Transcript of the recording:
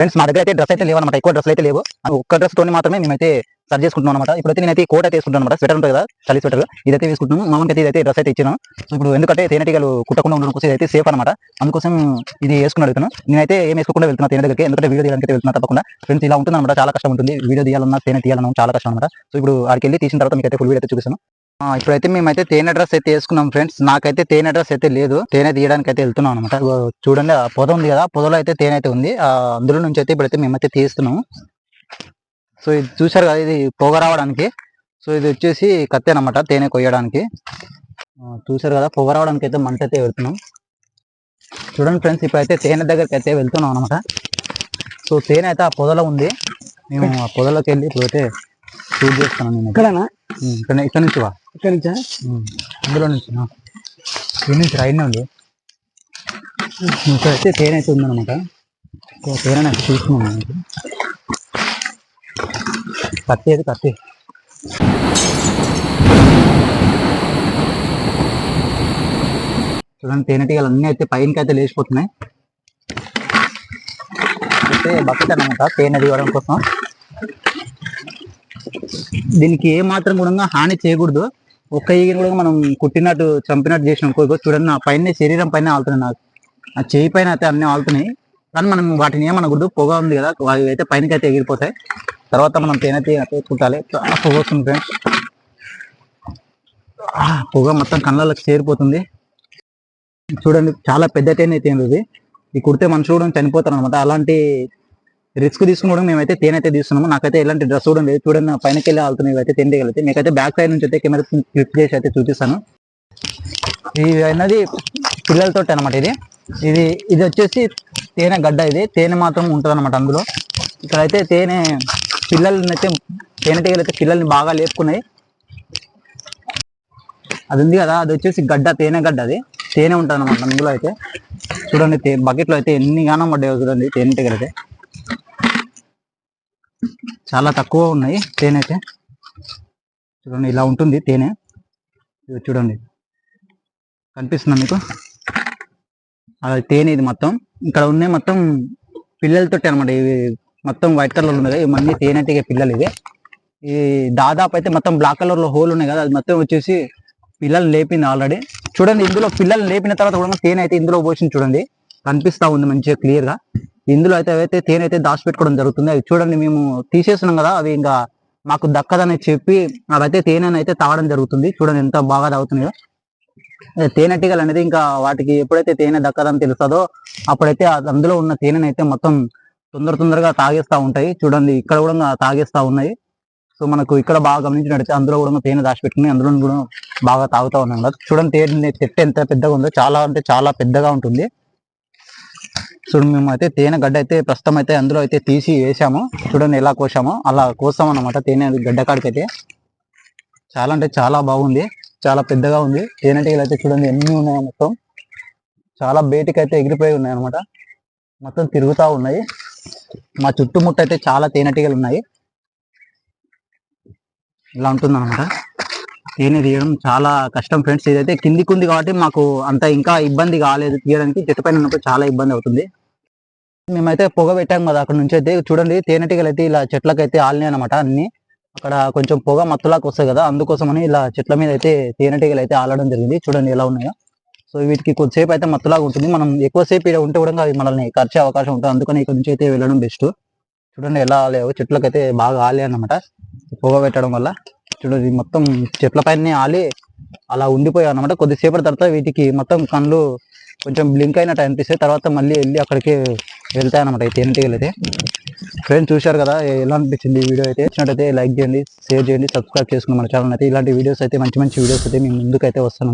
Friends మా దగ్గర అయితే డ్రెస్ అయితే లేవన్నమాట. ఎక్కువ డ్రెస్ అయితే లేవు. ఒక్క డ్రెస్ తోని మాత్రమే మేమైతే సర్చ్ చేసుకుంటున్నాం అనమాట ఇప్పుడైతే నేనైతే కోట్ అయితే వేసుకుంటాను అనమాట స్వెటర్ ఉంటుంది కదా చలి స్వెటర్. ఇదైతే వేసుకుంటున్నాను. మామూలుగా అయితే ఇదైతే డ్రెస్ అయితే ఇచ్చాను. సో ఇప్పుడు ఎందుకంటే తేనెటీగలు కుట్టకుండా ఉండడం కోసం ఇదైతే సేఫ్ అనమాట అందుకోసం ఇది వేసుకుని అడుగుతాను నేనైతే ఏం వేసుకోకుండా వెళ్తున్నా తేనె దగ్గరికి. ఎందుకంటే వీడియో తీయడానికి అయితే వెళ్తున్నా తప్పకుండా. ఫ్రెండ్స్ ఇలా ఉంటుంది అనమాట చాలా కష్టం ఉంటుంది. వీడియో తీయాలన్నా తేనె తీయాలన్నా చాలా కష్టం అనమాట సో ఇప్పుడు ఆడికి వెళ్ళి తీసిన తర్వాత మీకు అయితే ఫుల్ వీడియో అయితే చూపిస్తాను. ఇప్పుడైతే మేమైతే తేనె డ్రెస్ అయితే వేసుకున్నాం ఫ్రెండ్స్. నాకైతే తేనె డ్రెస్ అయితే లేదు. తేనె తీయడానికి అయితే వెళ్తున్నాం అనమాట చూడండి ఆ పొద ఉంది కదా పొదలో అయితే తేనె అయితే ఉంది. అందులో నుంచి అయితే ఇప్పుడైతే మేమైతే తీస్తున్నాము సో ఇది చూసారు కదా ఇది పొగ రావడానికి. సో ఇది వచ్చేసి కత్తి అనమాట తేనె కొయ్యడానికి. చూసారు కదా పొగ రావడానికి అయితే మంట అయితే వెళ్తున్నాం. చూడండి ఫ్రెండ్స్ ఇప్పుడైతే తేనె దగ్గరికి అయితే వెళ్తున్నాం అనమాట సో తేనె అయితే ఆ పొదలో ఉంది. మేము ఆ పొదలోకి వెళ్ళి ఇప్పుడైతే షూట్ చేస్తున్నాం నేను. ఇక్కడనా ఇక్కడ ఇక్కడ నుంచి? వా ఇక్కడ నుంచా అందులో నుంచి. దీని నుంచి రైడ్నే ఉంది. ఇక్కడైతే తేనె అయితే ఉందన్నమాట. తేనె అయితే చూస్తున్నాం మనకి కత్తి అది కత్తి చూడండి తేనెటీగలు అన్నీ అయితే పైనకి అయితే లేచిపోతున్నాయి. అయితే బకెట్ తేనె తీయడం కోసం. దీనికి ఏ మాత్రం కూడా హాని చేయకూడదు. ఒక్క ఈగిని కూడా మనం కుట్టినట్టు చంపినట్టు చేసిన అనుకో చూడండి నా పైన శరీరం పైన ఆలుతున్నాయి నాకు. ఆ చేయి పైన అయితే అన్నీ ఆలుతున్నాయి. కానీ మనం వాటిని ఏమనకూడదు పొగ ఉంది కదా అవి అయితే పైనకి అయితే ఎగిరిపోతాయి. తర్వాత మనం తేనె అయితే కుట్టాలి. చాలా పొగ వస్తుంది ఫ్రెండ్స్. పొగ మొత్తం కళ్ళలోకి చేరిపోతుంది. చూడండి చాలా పెద్ద తేనె అయితే ఇది. ఇది కుడితే మనుషులు కూడా చనిపోతారు అనమాట అలాంటి రిస్క్ తీసుకుని మేమైతే తేనె అయితే తీస్తున్నాము నాకైతే ఎలాంటి డ్రెస్ కూడా లేదు. చూడండి పైనకి వెళ్ళి ఆలుతున్నాయి ఇవైతే తేనె తీగలైతే మీకైతే బ్యాక్ సైడ్ నుంచి అయితే కెమెరా క్లిక్ చేసి అయితే చూపిస్తాను. ఇది అన్నది పిల్లలతో అనమాట ఇది. ఇది ఇది వచ్చేసి తేనె గడ్డ ఇది. తేనె మాత్రం ఉంటుంది అనమాట అందులో. ఇక్కడైతే తేనె పిల్లల్ని అయితే తేనెటీగలు అయితే పిల్లల్ని బాగా లేపుకున్నాయి. అది ఉంది కదా అది వచ్చేసి గడ్డ తేనె గడ్డ అది. తేనె ఉంటుంది అనమాట అందులో అయితే. చూడండి తే బకెట్లో అయితే ఎన్ని గానం పడ్డాయో చూడండి తేనెటీగలు అయితే చాలా తక్కువ ఉన్నాయి తేనె అయితే. చూడండి ఇలా ఉంటుంది తేనె. ఇది చూడండి. కనిపిస్తుందా మీకు? అది తేనె ఇది మొత్తం. ఇక్కడ ఉన్నాయి మొత్తం పిల్లలతో అనమాట ఇవి మొత్తం వైట్ కలర్ ఉన్నాయి కదా. ఇవన్నీ తేనెటీగ పిల్లలు ఇవి. ఈ దాదాపు అయితే మొత్తం బ్లాక్ కలర్లో హోల్ ఉన్నాయి కదా. అది మొత్తం వచ్చేసి పిల్లలు లేపింది ఆల్రెడీ. చూడండి ఇందులో పిల్లలు లేపిన తర్వాత కూడా తేనె అయితే ఇందులో పోసింది చూడండి. కనిపిస్తా ఉంది మంచిగా క్లియర్గా ఇందులో అయితే అయితే తేనె అయితే దాచిపెట్టుకోవడం జరుగుతుంది అవి చూడండి మేము తీసేస్తున్నాం కదా అవి ఇంకా మాకు దక్కదని చెప్పి అవైతే తేనెని అయితే తాగడం జరుగుతుంది. చూడండి ఎంత బాగా తాగుతున్నాయో. తేనెటీగలు అనేది ఇంకా వాటికి ఎప్పుడైతే తేనె దక్కదని తెలుస్తుందో అప్పుడైతే అందులో ఉన్న తేనెని అయితే మొత్తం తొందర తొందరగా తాగేస్తా ఉంటాయి. చూడండి ఇక్కడ కూడా తాగేస్తా ఉన్నాయి. సో మనకు ఇక్కడ బాగా గమనించినట్టయితే అందులో కూడా తేనె దాచిపెట్టుకుని అందులో కూడా బాగా తాగుతా ఉన్నాం కదా. చూడండి తేనె చెట్టు ఎంత పెద్దగా ఉందో చాలా అంటే చాలా పెద్దగా ఉంటుంది. చూడండి మేము అయితే తేనె గడ్డ అయితే ప్రస్తుతం అయితే అందులో అయితే తీసి వేసాము. చూడండి ఎలా కోసామో. అలా కోసాం అన్నమాట తేనె గడ్డ కాడికి అయితే చాలా అంటే చాలా బాగుంది. చాలా పెద్దగా ఉంది. తేనెటీగలు అయితే చూడండి ఎన్ని ఉన్నాయి మొత్తం. చాలా బయటికి అయితే ఎగిరిపోయి ఉన్నాయి అనమాట మొత్తం తిరుగుతా ఉన్నాయి. మా చుట్టుముట్ట అయితే చాలా తేనెటీగలు ఉన్నాయి. ఇలా ఉంటుందన్నమాట. తేనె తీయడం చాలా కష్టం ఫ్రెండ్స్. ఇదైతే కిందికి ఉంది కాబట్టి మాకు అంత ఇంకా ఇబ్బంది కాలేదు. తీయడానికి చెట్టు పైన ఉన్నప్పుడు చాలా ఇబ్బంది అవుతుంది. మేమైతే పొగ పెట్టాం కదా అక్కడ నుంచి అయితే చూడండి తేనెటీగలు అయితే ఇలా చెట్లకు అయితే ఆలినాయి అనమాట అన్ని. అక్కడ కొంచెం పొగ మత్తులాగా వస్తాయి కదా అందుకోసమని ఇలా చెట్ల మీద అయితే తేనెటీగలు అయితే ఆలడం జరిగింది. చూడండి ఎలా ఉన్నాయో. సో వీటికి కొద్దిసేపు అయితే మత్తులాగా ఉంటుంది. మనం ఎక్కువసేపు ఇక్కడ ఉంటే కూడా అవి మనల్ని ఖర్చే అవకాశం ఉంటుంది. అందుకని ఇక్కడ నుంచి అయితే వెళ్ళడం బెస్ట్. చూడండి ఎలా ఆలేవు చెట్లకు అయితే బాగా ఆలే అన్నమాట. పొగ పెట్టడం వల్ల. చూడండి మొత్తం చెట్ల పైన ఆలి అలా ఉండిపోయాయి అన్నమాట. కొద్దిసేపటి తర్వాత వీటికి మొత్తం కళ్ళు కొంచెం బ్లింక్ అయినట్టు అనిపిస్తాయి. తర్వాత మళ్ళీ వెళ్ళి అక్కడికి వెళ్తాయి అనమాట ఈ తేనెటీగలు అయితే ఫ్రెండ్స్ చూశారు కదా ఎలా అనిపించింది ఈ వీడియో అయితే? నచ్చినట్టయితే లైక్ చేయండి షేర్ చేయండి సబ్స్క్రైబ్ చేసుకుని మన ఛానల్ అయితే. ఇలాంటి వీడియోస్ అయితే మంచి మంచి వీడియోస్ అయితే మేము ముందుకైతే వస్తాను